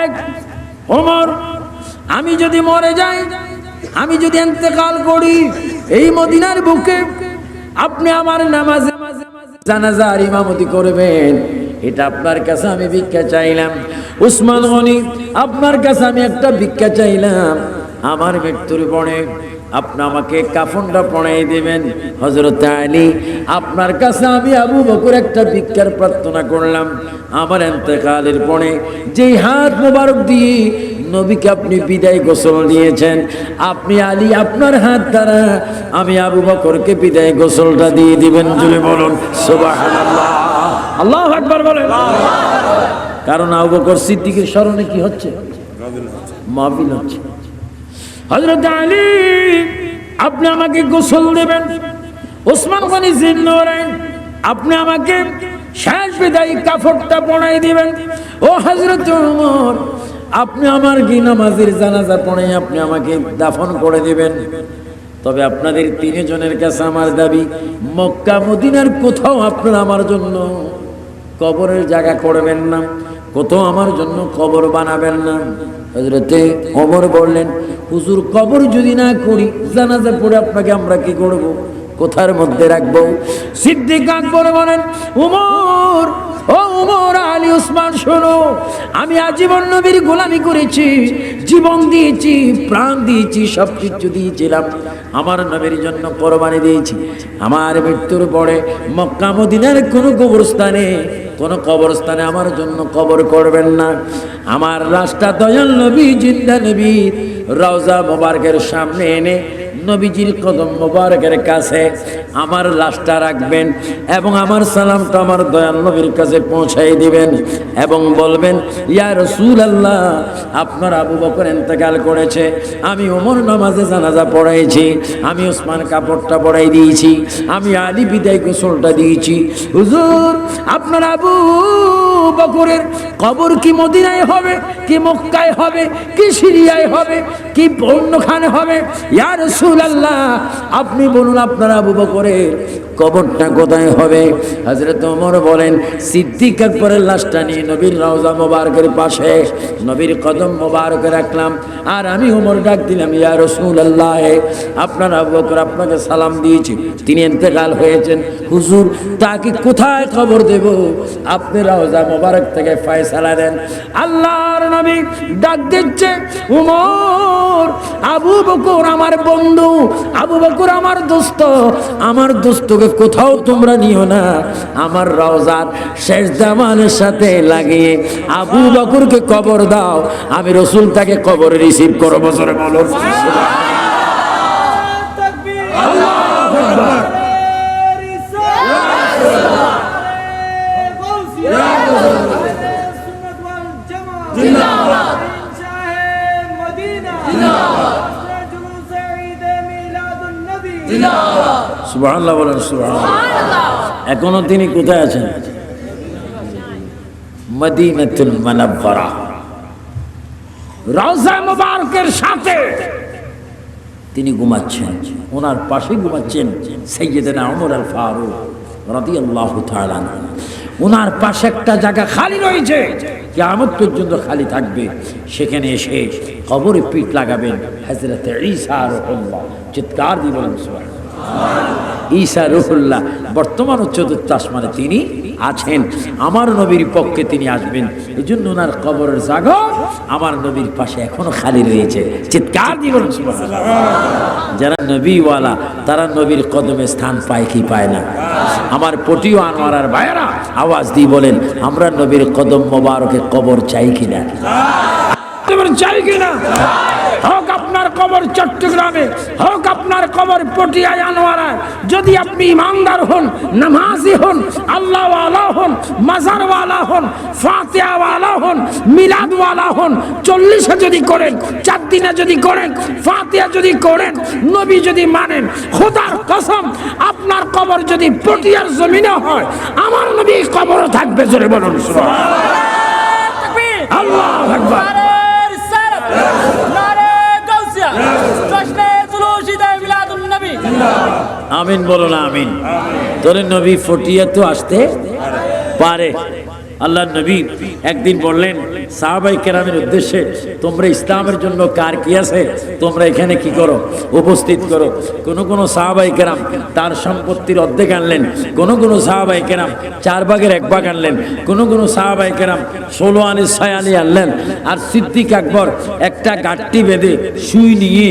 এক, ওমর, আমি যদি মরে যাই, আমি যদি এতেকাল করি, এই মদিনার বুকে আপনি আমার নামাজে জানাজার ইমামতি করবেন। এটা আপনার কাছে আমি ভিক্ষা চাইলাম। উসমান গনি, আপনার কাছে আমি একটা ভিক্ষা চাইলাম। আমার মৃত্যুর পরে আপনি আমাকে কাফনটা পড়াই দেবেন। হজরত আলী আপনার কাছে আমি আবু বকর একটা ভিক্ষার প্রার্থনা করলাম। আমার এতেকালের পরে যেই হাত মোবারক দিয়ে নবীকে আপনি বিদায় গোসল দিয়েছেন আপনি আলী আপনার হাত দ্বারা আমি আবু বকরকে বিদায় গোসলটা দিয়ে দিবেন জুড়ে বলুন সুবহানাল্লাহ। আল্লাহ আকবার বলেন। কারণ আবু বকর সিদ্দিকের স্মরণে কি হচ্ছে। মাহফিল হচ্ছে। হজরত আলী, আপনি আমাকে গোসল দেবেন। ওসমান গনি জিন্নরেন আপনি আমাকে শেষ বিদায়ী কাফড়টা পড়াই দিবেন। ও হজরত ওমর, আপনি আমার কি নামাজের জানাজা পড়াই আপনি আমাকে দাফন করে দিবেন? তবে আপনাদের তিনজনের কাছে আমার দাবি, মক্কা, মদিনার কোথাও আপনারা আমার জন্য কবরের জায়গা করবেন না। কোথাও আমার জন্য কবর বানাবেন না? হজরতে কবর বললেন, হুজুর, কবর যদি না করি, জানাজা পড়ে আপনাকে আমরা কি করব? কোথার মধ্যে রাখব? সিদ্দিক আকবর বলেন উমর ও উমর আলী উসমান শোনো, আমি আজীবন নবীর গোলামি করেছি, জীবন দিয়েছি, প্রাণ দিয়েছি সব কিছু দিয়েছিলাম। আমার নবীর জন্য কোরবানি দিয়েছি। আমার মৃত্যুর পরে মক্কা, মদিনার কোনো কবরস্থানে কোন কবরস্থানে আমার জন্য কবর করবেন না। আমার রাস্তা দয়াল নবী, জিন্দা নবী, রওজা মোবারকের সামনে এনে নবীজির কদম মোবারকের কাছে আমার লাশটা রাখবেন এবং আমার সালামটা আমার দয়াল নবীর কাছে পৌঁছাই দিবেন এবং বলবেন, ইয়া রসুল আল্লাহ আপনার আবু বকর এতেকাল করেছে। আমি ওমর নামাজে জানাজা পড়াইছি, আমি ওসমান কাপড়টা পড়াই দিয়েছি, আমি আলী বিদায় গোসলটা দিয়েছি। হুজুর, আপনার আবু বকরের কবর কি মদিনায় হবে, কি মক্কায় হবে, কি সিরিয়ায় হবে, কি অন্যখানে হবে? ইয়া রাসূলুল্লাহ, আপনি বলুন আপনার আবু বকরের কবরটা কোথায় হবে? হযরত ওমর বলেন, সিদ্দিক আকবরের লাশটা নিয়ে নবীর রওজা মোবারকের পাশে, নবীর কদম মোবারকে রাখলাম। আর আমি ওমর ডাক দিলাম, ইয়া রাসূলুল্লাহ, আপনার আবু বকর আপনাকে সালাম দিয়েছি, তিনি ইন্তেকাল হয়েছেন। হুজুর, তাকে কোথায় খবর দেব? আপনি রওজা মোবারক থেকে ফয়সালা দেন আল্লাহর নবী ডাক দিচ্ছে উমর আবু বকর আমার বন্ধু আবু বকর আমার দোস্ত আমার দোস্তকে কোথাও তোমরা নিও না। আমার রওজার শেষ জামানের সাথে লাগিয়ে আবু বকরকে কবর দাও। আমি রসুল তাকে কবর রিসিভ করো বছরে বলো। বলেন এখনও তিনি কোথায় আছেন? মদিনাতুল মানাব্বারা। রওজা মুবারকের সাথে তিনি ঘুমাচ্ছেন। ওনার পাশে ঘুমাচ্ছেন সৈয়দনা ওমর আল ফারুক রাদিয়াল্লাহু তাআলা ওনার পাশে একটা জায়গা খালি রয়েছে। কিয়ামত পর্যন্ত খালি থাকবে। সেখানে এসে কবরে পিঠ লাগাবেন হযরত ঈসা রুহুল্লাহ। চিৎকার দিয়ে ঈসা রুহুল্লাহ, বর্তমান চতুর্থ আসমানে তিনি আছেন। আমার নবীর পক্ষে তিনি আসবেন। এই জন্য ওনার কবরের জায়গা আমার নবীর পাশে এখনও খালি রয়েছে। চিৎকার দিয়ে যারা নবীওয়ালা, তারা নবীর কদমে স্থান পায় কি পায় না। আমার পটিও আনোয়ারার ভাইয়েরা আওয়াজ দিয়ে বলেন আমরা নবীর কদম মোবারকে কবর চাই কিনা? এবার চাই কিনা? হোক আপনার কবর চট্টগ্রামে হোক আপনার কবর পটিয়ায় আনোয়ারায়। যদি আপনি ইমানদার হন নামাজি হন আল্লাহওয়ালা হন মাজারওয়ালা হন ফাতেয়াওয়ালা হন মিলাদওয়ালা হন চল্লিশে যদি করেন চার দিনে যদি করেন ফাতিয়া যদি করেন নবী যদি মানেন খোদার কসম আপনার কবর যদি পটিয়ার জমিনে হয় আমার নবী কবরও থাকবে জোরে বলুন আল্লাহ আকবার। আমিন বলো না আমিন। তোর নবী ফটিয়া তো আসতে পারে। আল্লাহ নবী একদিন বললেন, সাহাবাই কেরামের উদ্দেশ্যে, তোমরা ইসলামের জন্য কার কি আছে? তোমরা এখানে কি করো? উপস্থিত করো। কোন কোন সাহাবাই কেরাম তার সম্পত্তির অর্ধেক আনলেন। কোন কোন সাহাবাই কেরাম চার ভাগের এক ভাগ আনলেন। কোন কোন সাহাবাই কেরাম ষোলো আনি ছয় আনি আনলেন। আর সিদ্দিক আকবর একটা গাঠটি বেঁধে শুই নিয়ে,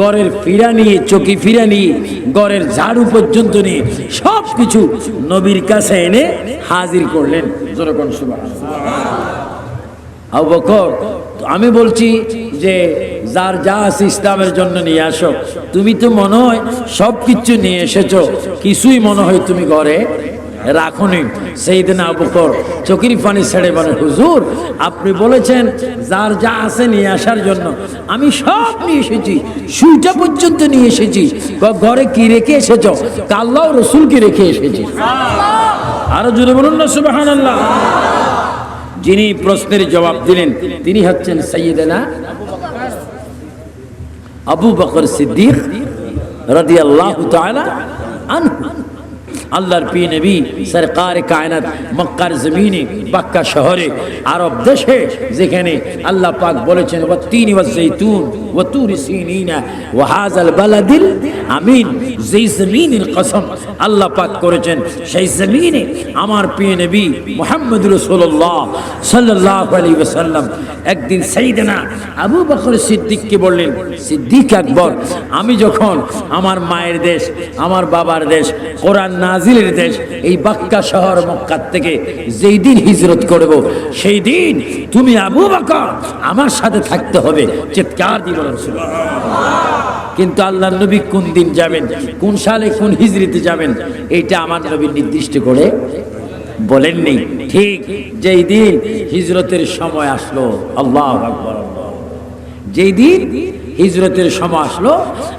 গড়ের ফিরা নিয়ে, চকি ফিরা নিয়ে, গড়ের ঝাড়ু পর্যন্ত নিয়ে সব কিছু নবীর কাছে এনে হাজির করলেন। জোরকন সুবাহ আমি বলছি যে যার যা আছে ইসলামের জন্য নিয়ে আসো। তুমি তো মনে হয় সব কিছু নিয়ে এসেছ, কিছুই মনে হয় তুমি ঘরে রাখুনি। সেই দিন আবু বকর চকির পানি ছেড়ে বলে, হুজুর, আপনি বলেছেন যার যা আছে নিয়ে আসার জন্য আমি সব নিয়ে এসেছি সুইটা পর্যন্ত নিয়ে এসেছি। ঘরে কি রেখে এসেছ? এসেছ কাল্লাহ রসুলকে রেখে এসেছি। আরও জোরে বলুন না, সুবহানাল্লাহ। যিনি প্রশ্নের জবাব দিলেন, তিনি হচ্ছেন সৈয়দেনা আবু বকর সিদ্দিক রাদিয়াল্লাহু তাআলা আনহু। আল্লাহর পি নবী সরকার কায়নাত, মক্কার জমিনে বাক্কা শহরে, আরব দেশে, যেখানে আল্লাহ পাক বলেছেন, ওয়া তিন ওয়া জাইতুন ওয়া তুর সিনিনা ওয়া হাযাল বালাদিল আমিন। যেই জমিনের কসম আল্লাহ পাক করেছেন, সেই জমিনে আমার প্রিয় নবী মুহাম্মদ রাসূলুল্লাহ সাল্লাল্লাহু আলাইহি ওয়াসাল্লাম একদিন সাইয়েদনা আবু বকর সিদ্দিককে বললেন, সিদ্দিক আকবর, আমি যখন আমার মায়ের দেশ, আমার বাবার দেশ কোরআন নাজিলের দেশ, এই বাক্কা শহর মক্কার থেকে যেই দিন হিজরত করব, সেই দিন তুমি আবু বকর আমার সাথে থাকতে হবে। চিৎকার দিয়ে কিন্তু আল্লাহ নবী কোন দিন যাবেন, কোন সালে কোন হিজরিতে যাবেন, এইটা আমার নবী নির্দিষ্ট করে বলেননি ঠিক যেই দিন হিজরতের সময় আসলো, আল্লাহ যেই দিন হিজরতের সময় আসলো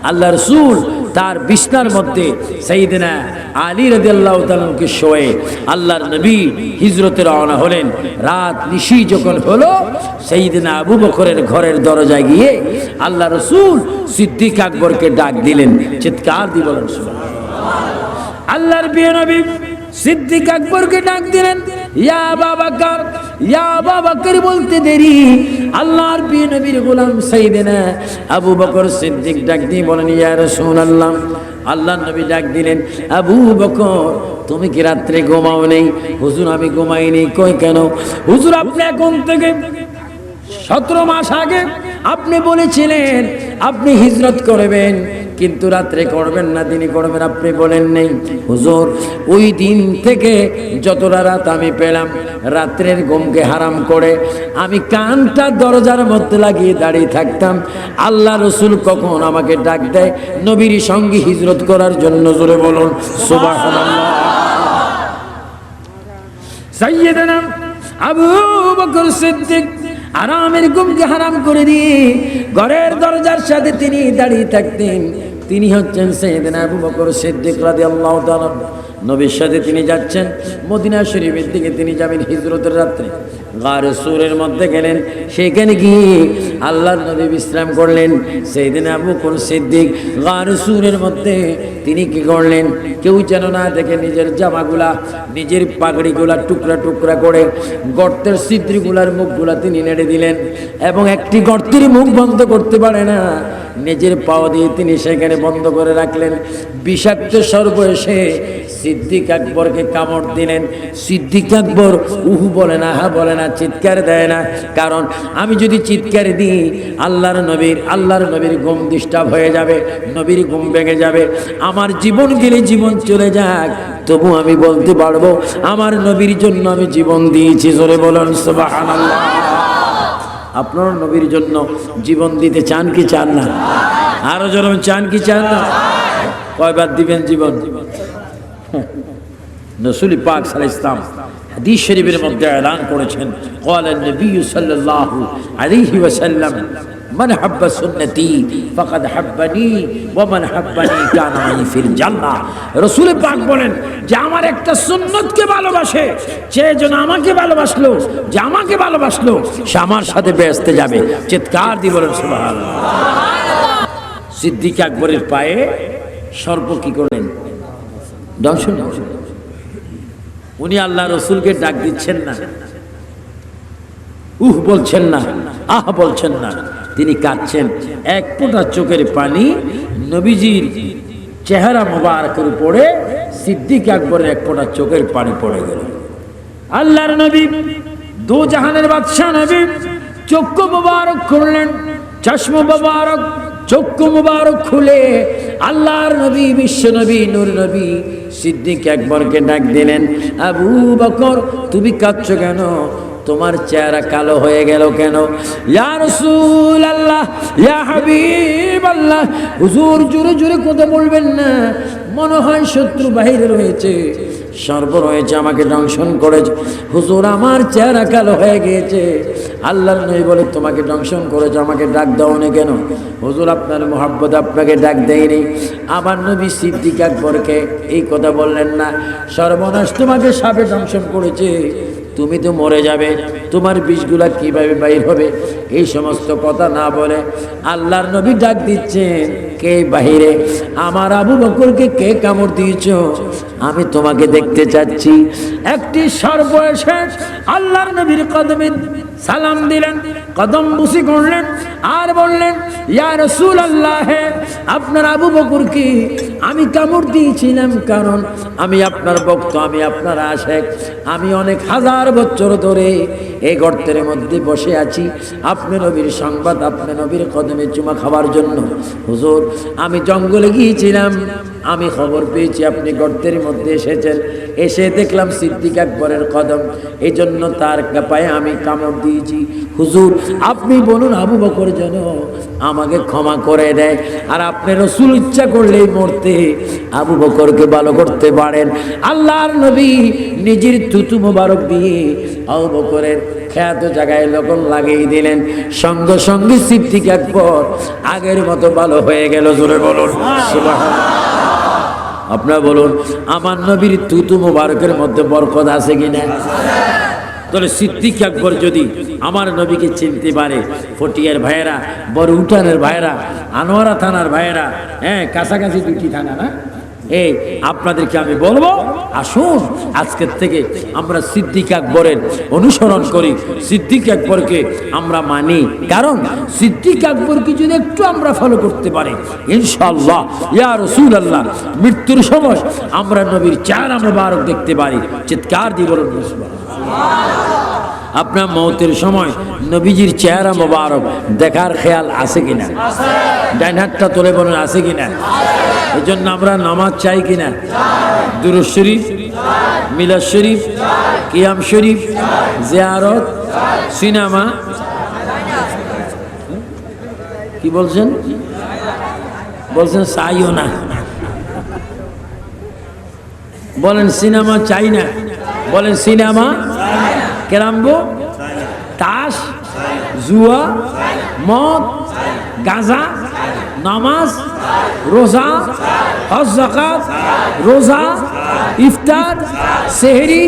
আল্লাহ রসুল তার বিছনার মধ্যে সাইদিনা আলী রাদিয়াল্লাহু শোয়ে আল্লাহর নবী হিজরতে রওনা হলেন। রাত নিশি যখন হলো সাইদিনা আবু বকরের ঘরের দরজায় গিয়ে আল্লাহ রসুল সিদ্দিক আকবরকে ডাক দিলেন। চিৎকার বলেন আল্লাহর প্রিয় নবী সিদ্দিক আকবরকে ডাক দিলেন, ইয়া বাবাকার ইয়া বলতে দেরি। আল্লাহর নবীর আবু বকর সিদ্দিক ডাক দিয়ে বলেন নবী ডাক দিলেন, আবু বকর, তুমি কি রাত্রে ঘুমাও নেই? হুজুর, আমি ঘুমাইনি কই কেন? হুজুর, আপনি এখন থেকে সতেরো মাস আগে আপনি বলেছিলেন, আপনি হিজরত করবেন। কিন্তু রাত্রে করবেন না, তিনি করবেন, আপনি বলেন নেই। হুজুর, ওই দিন থেকে যতটা রাত আমি পেলাম, রাত্রের ঘুমকে হারাম করে আমি কানটা দরজার মধ্যে লাগিয়ে দাঁড়িয়ে থাকতাম। আল্লাহ রসুল কখন আমাকে ডাক দেয়? নবীর সঙ্গে হিজরত করার জন্য জোরে বলুন সাইয়েদনা আবু আরামের ঘুমকে হারাম করে দিয়ে ঘরের দরজার সাথে তিনি দাঁড়িয়ে থাকতেন। তিনি হচ্ছেন সৈয়দনা আবু বকর সিদ্দিক রাদিয়াল্লাহু তাআলা নবীর সাথে তিনি যাচ্ছেন। মদিনা শরীফের দিকে তিনি যাবেন হিজরতের রাত্রে। গারে সুরের মধ্যে গেলেন। সেখানে গিয়ে আল্লাহর নবী বিশ্রাম করলেন। সেই দিন আবু কোন সিদ্দিক গারে সুরের মধ্যে তিনি কি করলেন? কেউ যেন না দেখে নিজের জামাগুলা, নিজের পাগড়িগুলা টুকরা টুকরা করে গর্তের ছিদ্রিগুলার মুখগুলা তিনি নেড়ে দিলেন। এবং একটি গর্তের মুখ বন্ধ করতে পারে না। নিজের পাও দিয়ে তিনি সেখানে বন্ধ করে রাখলেন। বিষাক্ত সর্ব এসে সিদ্দিক আকবরকে কামড় দিলেন। সিদ্দিক আকবর উহু বলে না, হা বলে না, চিৎকার দেয় না। কারণ আমি যদি চিৎকার দিই, আল্লাহর নবীর আল্লাহর নবীর ঘুম ডিস্টার্ব হয়ে যাবে, নবীর ঘুম ভেঙে যাবে। আমার জীবন গেলে জীবন চলে যাক, তবু আমি বলতে পারব, আমার নবীর জন্য আমি জীবন দিয়েছি। জোরে বলুন, সুবহানাল্লাহ। আপনার নবীর জন্য জীবন দিতে চান কি চান না? আরও যেরকম চান কি চান না? কয়বার দিবেন জীবন? নসুলি পাক সাল ইসলাম হাদিস শরীফের মধ্যে এলান করেছেন কলেন নবী সাল্লাহ আলিহি ওয়াসাল্লাম মান হাব্বা সুন্নতি ফাকাদ হাব্বানি ওয়া মান হাব্বানি কানা ফিল জান্নাহ। রাসূল পাক বলেন যে আমার একটা সুন্নতকে ভালোবাসে যে যেন আমাকে ভালোবাসলো, যে আমাকে ভালোবাসলো, সে আমার সাথে বেহেশতে যাবে। চিৎকার দিয়ে বলেন, সুবহানাল্লাহ। সিদ্দিক আকবরের পায়ে সর্প কি করলেন? দর্শন উনি আল্লাহ রসুলকে ডাক দিচ্ছেন না। উহ, বলছেন না। আহ, বলছেন না। তিনি কাঁদছেন। এক ফোঁটা চোখের পানি নবীজির চেহারা মোবারকের উপরে সিদ্দিক আকবরের এক ফোঁটা চোখের পানি পড়ে গেল। আল্লাহর নবী দু জাহানের বাদশাহ নবী চক্ষু মোবারক করলেন চশমা মোবারক, চক্ষু মোবারক খুলে আল্লাহর নবী, বিশ্ব নবী, নূর নবী সিদ্দিক একবারকে ডাক দিলেন, আবু বকর, তুমি কাঁদছো কেন? তোমার চেহারা কালো হয়ে গেল কেন? ইয়া আল্লাহ ইয়া হাবিব আল্লাহ হুজুর জোরে জোরে কথা বলবেন না। মনে হয় শত্রু বাহিরে রয়েছে। সর্ব রয়েছে আমাকে দংশন করেছে। হুজুর, আমার চেহারা কালো হয়ে গিয়েছে। আল্লাহর নই বলে, তোমাকে দংশন করেছে, আমাকে ডাক দাও না কেন? হুজুর, আপনার মোহাব্বত আপনাকে ডাক দেয়নি। আমার নবী সিদ্দিক আকবরকে এই কথা বললেন না। সর্বনাশ তোমাকে সাপে দংশন করেছে। তুমি তো মরে যাবে। তোমার বিষগুলা কীভাবে বাইর হবে? এই সমস্ত কথা না বলে আল্লাহর নবী ডাক দিচ্ছেন, কে বাহিরে? আমার আবু বকরকে কে কামড় দিয়েছ? আমি তোমাকে দেখতে চাচ্ছি। একটি সর্বশেষ আল্লাহর নবীর কদমে সালাম দিলেন, কদম বুসি করলেন, আর বললেন, ইয়া রসুল আল্লাহ আপনার আবু বকর কি আমি কামড় দিয়েছিলাম কারণ আমি আপনার ভক্ত, আমি আপনার আশেক। আমি অনেক হাজার বছর ধরে এই গর্তের মধ্যে বসে আছি। আপনি নবীর সংবাদ, আপনি নবীর কদমে চুমা খাওয়ার জন্য। হুজুর, আমি জঙ্গলে গিয়েছিলাম। আমি খবর পেয়েছি, আপনি গর্তের মধ্যে এসেছেন। এসে দেখলাম সিদ্দিক আকবরের কদম। এই জন্য তার পায়ে আমি কামড় দিয়েছি। হুজুর, আপনি বলুন আবু বকর যেন আমাকে ক্ষমা করে দেয় আর আপনি রসুল ইচ্ছা করলেই মরতে আবু বকরকে ভালো করতে পারেন। আল্লাহর নবী নিজের তুতু মোবারক দিয়ে আবু বকরের খ্যাত জায়গায় লগন লাগিয়ে দিলেন। সঙ্গে সঙ্গে সিদ্দিক আকবর আগের মতো ভালো হয়ে গেল। জোরে বলুন। আপনারা বলুন, আমার নবীর তুতু মোবারকের মধ্যে বরকত আছে কিনা? তাহলে সিদ্দিক আকবর যদি আমার নবীকে চিনতে পারে, ফটিয়ার ভাইয়েরা, বড় উঠানের ভাইয়েরা, আনোয়ারা থানার ভাইয়েরা হ্যাঁ কাছাকাছি দুটি থানা না? এই, আপনাদেরকে আমি বলব, আসুন, আজকের থেকে আমরা সিদ্দিক আকবরের অনুসরণ করি। সিদ্দিক আকবরকে আমরা মানি, কারণ সিদ্দিক আকবরকে যদি একটু আমরা ফলো করতে পারি। ইনশাল্লাহ ইয়া রসুল আল্লাহ মৃত্যুর সময় আমরা নবীর চার আমরা বারক দেখতে পারি। চিৎকার দিয়ে বলুন আপনার মৌতের সময় নবীজির চেহারা মোবারক দেখার খেয়াল আছে কিনা? ডাইন হাতটা তোলে বলুন, আছে কিনা? এই জন্য আমরা নামাজ চাই কিনা? দুরুজ শরীফ, মিলাদ শরীফ, কিয়াম শরীফ, জিয়ারত, সিনেমা। কি বলছেন? বলছেন, চাইও না। বলেন, সিনেমা চাই না। বলেন, সিনেমা কেরাম্বো তাস, জুয়া, মদ, গাঁজা, নামাজ, রোজা, হজ জাকাত রোজা, ইফতার, সেহরি,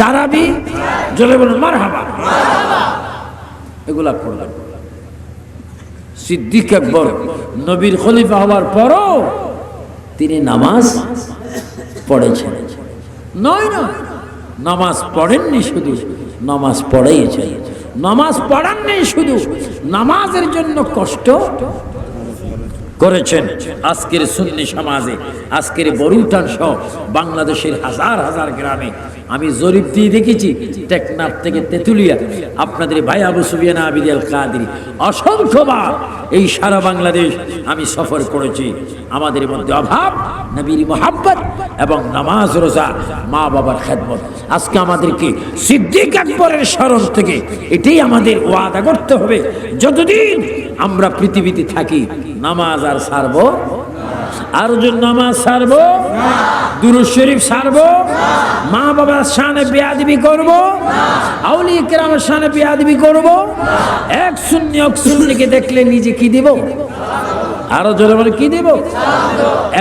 তারাবি জলে বলুন মার হাবা এগুলা করলাম সিদ্দিক আকবর নবীর খলিফা হওয়ার পরও তিনি নামাজ পড়েছেন। নয় না, নামাজ পড়েননি শুধু। নামাজ পড়াইয়েছেন নামাজ পড়ান নেই শুধু, নামাজের জন্য কষ্ট করেছেন আজকের সুন্নি সমাজে, আজকের বরুটান সহ বাংলাদেশের হাজার হাজার গ্রামে আমি জরিপ দিয়ে দেখেছি, টেকনাফ থেকে তেঁতুলিয়া, আপনাদের ভাই আবু সুবিয়ানা আবিদ আল কাদির। অসংখ্যবার এই সারা বাংলাদেশ আমি সফর করেছি। আমাদের মধ্যে অভাব, নবীর মোহাব্বত এবং নামাজ রোজা, মা বাবার খেদমত। আজকে আমাদেরকে সিদ্দিক আকবরের স্মরণ থেকে এটাই আমাদের ওয়াদা করতে হবে। যতদিন আমরা পৃথিবীতে থাকি, নামাজ আর সারবো আর যদি নামাজ সারবো, দুরুদ শরীফ সারবো, মা বাবার সামনে বেয়াদবি করব আউলি কেরামের সামনে বেয়াদবি করব, এক শূন্য এক শূন্যকে দেখলে নিজে কি দিব? আরও জোরে বলে কি দিব?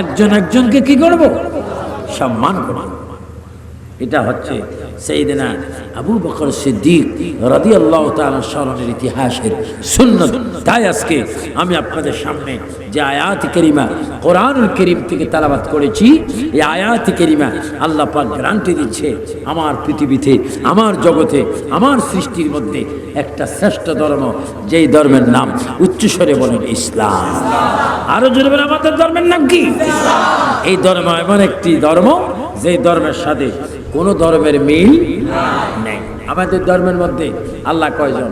একজন একজনকে কি করব? সম্মান করব। এটা হচ্ছে সেইদিনা আবু বকর সিদ্দিক রাদি আল্লাহ তাআলা স্মরণের ইতিহাসের সুন্নত। তাই আজকে আমি আপনাদের সামনে যে আয়াত করিমা, কোরআনুল করিম থেকে তালাবাত করেছি, এই আয়াত করিমা আল্লাহ পাক গ্যারান্টি দিচ্ছে আমার পৃথিবীতে, আমার জগতে, আমার সৃষ্টির মধ্যে একটা শ্রেষ্ঠ ধর্ম, যেই ধর্মের নাম উচ্চস্বরে বলেন ইসলাম। আরও জোরে আমাদের ধর্মের নাম কি? এই ধর্ম এমন একটি ধর্ম যে ধর্মের সাথে কোন ধর্মের মিল নেই। আমাদের ধর্মের মধ্যে আল্লাহ কয়জন?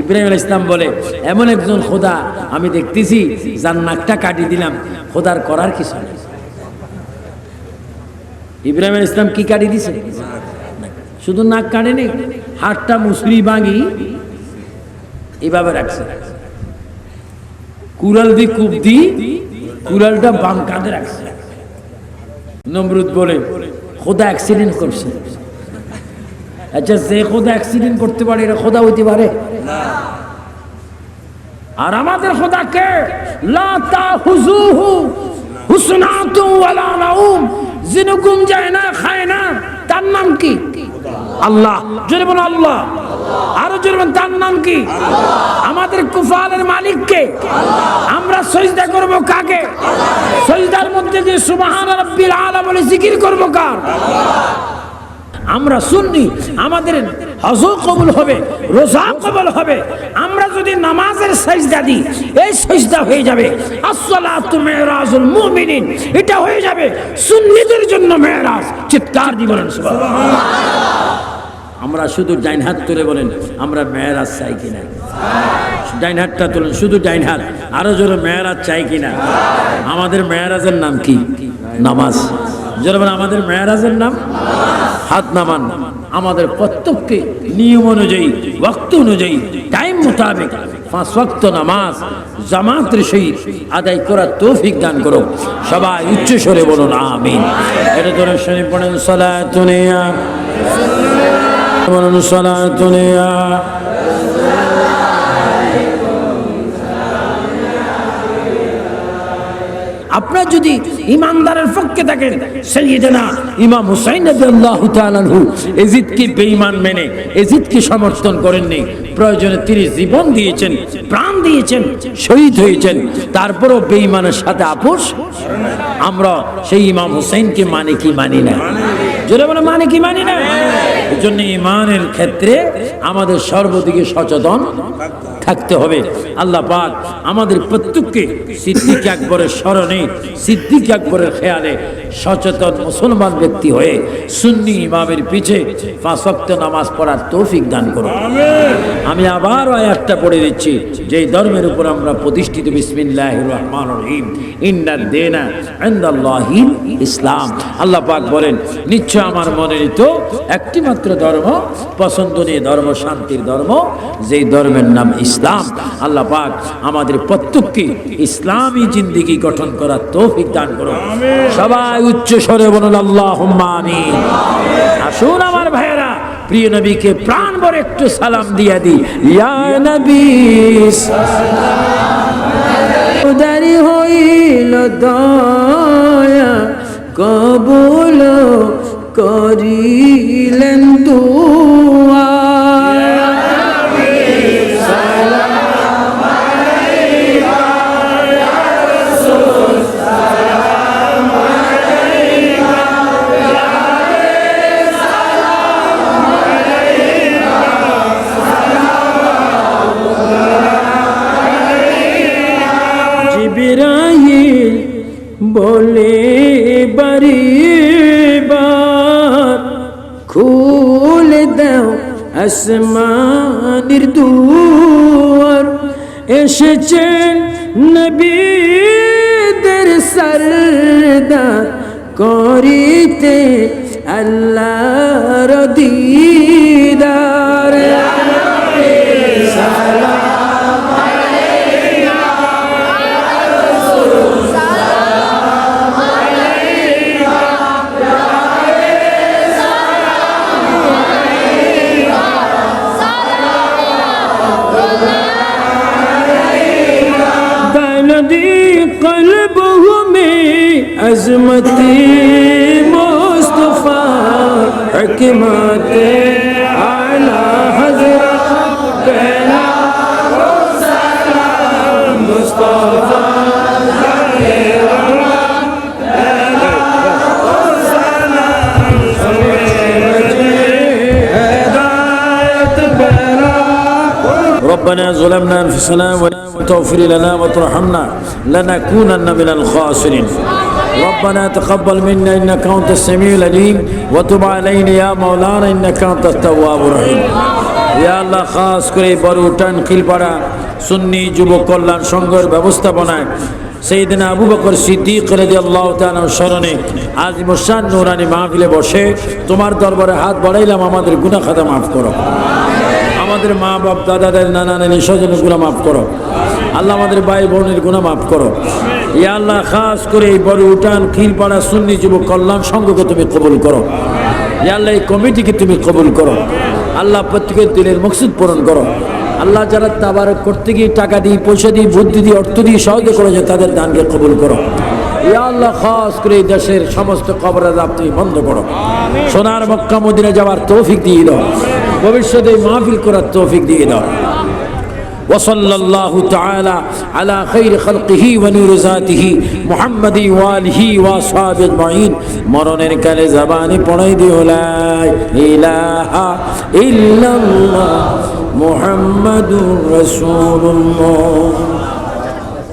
ইব্রাহিম ইসলাম বলে, এমন একজন খোদা আমি দেখতেছি, যার নাকটা কাটি দিলাম। খোদার করার কিছু নেই। ইব্রাহিম ইসলাম কি কাটি দিছে? শুধু নাক কাটে নেই, হাতটা মুসরি বাঙি এভাবে রাখছে। কুড়াল দি কূপ দি কুড়ালটা বাম কাঁধে রাখছে। নমরুদ বলে খোদা অ্যাক্সিডেন্ট করছে। আচ্ছা যে খোদা অ্যাক্সিডেন্ট করতে পারে, এটা খোদা হইতে পারে? আর আমাদের খোদা কে? হুজুহু তাহুজুহু হুসনাতু ওয়ালা নাউম। যিনি ঘুম যায় না, খায় না, তার নাম কি? আল্লাহ। জোরে বলো আল্লাহ। আরও জোরে তার নাম কি? আমাদের কুফালের মালিক কে আমরা সজদা করব কাকে? সজদার মধ্যে যে সুবহান রাব্বিল আলা বলে জিকির করব কার? আমরা শুননি আমাদের হজও কবুল হবে, রোজা কবুল হবে। আমরা যদি নামাজের সাজদা দিই, এই সাজদা হয়ে যাবে। আসসালাতু মিরাজুল মুমিনিন, এটা হয়ে যাবে সুন্নিদের জন্য মেরাজ। চিৎকার দি বলেন, সুবহানাল্লাহ। আমরা শুধু ডাইন হাত তুলে বলেন, আমরা মেয়েরাজ চাই কিনা? ডাইন হাতটা তুলেন, শুধু ডাইন হাত, আরও জোরে মেয়েরাজ চাই কিনা? আমাদের মেয়েরাজের নাম কি? নামাজ। বলেন, আমাদের মেয়েরাজের নাম? হাত নামান। আমাদের প্রত্যেককে নিয়ম অনুযায়ী, ওয়াক্ত অনুযায়ী, টাইম মোতাবেক পাঁচ ওয়াক্ত নামাজ জামাতের সহিত আদায় করার তৌফিক দান করো সবাই উচ্চ স্বরে বলুন, আমিন। এটা ধরে শনি পড়েন সলাতুনিয়া আপনার যদি ইমানদারের পক্ষে থাকেন সৈয়দনা ইমাম হুসাইন রাদিয়াল্লাহু তাআলা বেঈমান মেনে, এজিদকে সমর্থন করেননি, প্রয়োজনে তিনি জীবন দিয়েছেন, প্রাণ দিয়েছেন, শহীদ হয়েছেন, তারপরও বেঈমানের সাথে আপোষ? আমরা সেই ইমাম হুসাইনকে মানে কি মানি না? জোরে বলে মানে কি মানি না? এই জন্য ইমানের ক্ষেত্রে আমাদের সর্বদিকে সচেতন থাকতে হবে। আল্লাহ পাক আমাদের প্রত্যেককে সিদ্দিক আকবরের স্মরণে, সিদ্দিক আকবরের খেয়ালে সচেতন মুসলমান ব্যক্তি হয়ে সুন্নি ইমামের পিছে পাঁচ ওয়াক্ত নামাজ পড়ার তৌফিক দান করুন। আমি আবার আয়াতটা পড়ে দিচ্ছি। যে ধর্মের উপর আমরা প্রতিষ্ঠিত বিসমিল্লাহ রহমান রহিম। ইন্নার দেনা ইন্দাল্লাহিল ইসলাম। আল্লাহ পাক বলেন নিশ্চয় আমার মনে নিত একটি মাত্র ধর্ম পছন্দনীয় ধর্ম শান্তির ধর্ম যেই ধর্মের নাম ইসলাম। আল্লাহ পাক আমাদের প্রত্যেককে ইসলামী জিন্দিগি গঠন করার তৌফিক দান করুন। সবাই উচ্চ স্বরে বলুন আল্লাহ আসুন আমার ভাইয়েরা, প্রিয় নবীকে প্রাণ ভরে একটু সালাম দিয়া দি নবী, উদারি হইল দয়া, কবুল করিলেন দুয়া আসমানের দুয়ার এসেছেন নবীদের সরদা করিতে আল্লাহর দিদার ربنا ظلمنا انفسنا وتغفر لنا وترحمنا لنكونن من الخاسرين ربنا تقبل منا انك انت السميع العليم وتب علينا يا مولانا انك انت التواب الرحيم ইয়া আল্লাহ খাস করে বড় উঠান খিলপাড়া সুন্নি যুব কল্যাণ সংঘের ব্যবস্থাপনায় সেইদিন আবু বকর সিদ্দিক রেদি আল্লাহ তাআলার স্মরণে আজ মুসান নুরানি মাহফিলে বসে তোমার দরবারে হাত বাড়াইলাম আমাদের গুনাহ খাতা মাফ করো আমাদের মা বাপ দাদা দাদি নানা নানি স্বজনের গুণা মাফ করো। আল্লাহ আমাদের ভাই বোনের গুণা মাফ করো। ইয়া আল্লাহ, খাস করে এই বড় উঠান খিলপাড়া সুন্নি যুবক কল্যাণ সংঘকে তুমি কবুল করো। ইয়া আল্লাহ, এই কমিটিকে তুমি কবুল করো। আল্লাহ প্রত্যেকের দিলের মকসুদ পূরণ করো। আল্লাহ যারা তাবারক করতে গিয়ে টাকা দিয়ে পয়সা দিয়ে বুদ্ধি দিয়ে অর্থ দিয়ে সহযোগ করেছে তাদের দানকে কবুল করো। ইয়া আল্লাহ, খাস করে এই দেশের সমস্ত কবর আজাব তুমি বন্ধ করো। সোনার মক্কা মদিনা যাওয়ার তৌফিক দিয়ে দাও। ভবিষ্যতে মাহফিল করার তৌফিক দিয়ে দাও وصلى الله تعالى على خير خلقه ونور ذاته محمد واله واصحابه اجمعين মরণের কালে জবানে পড়াই দিও লা ইলাহা ইল্লাল্লাহ মুহাম্মাদুর রাসূলুল্লাহ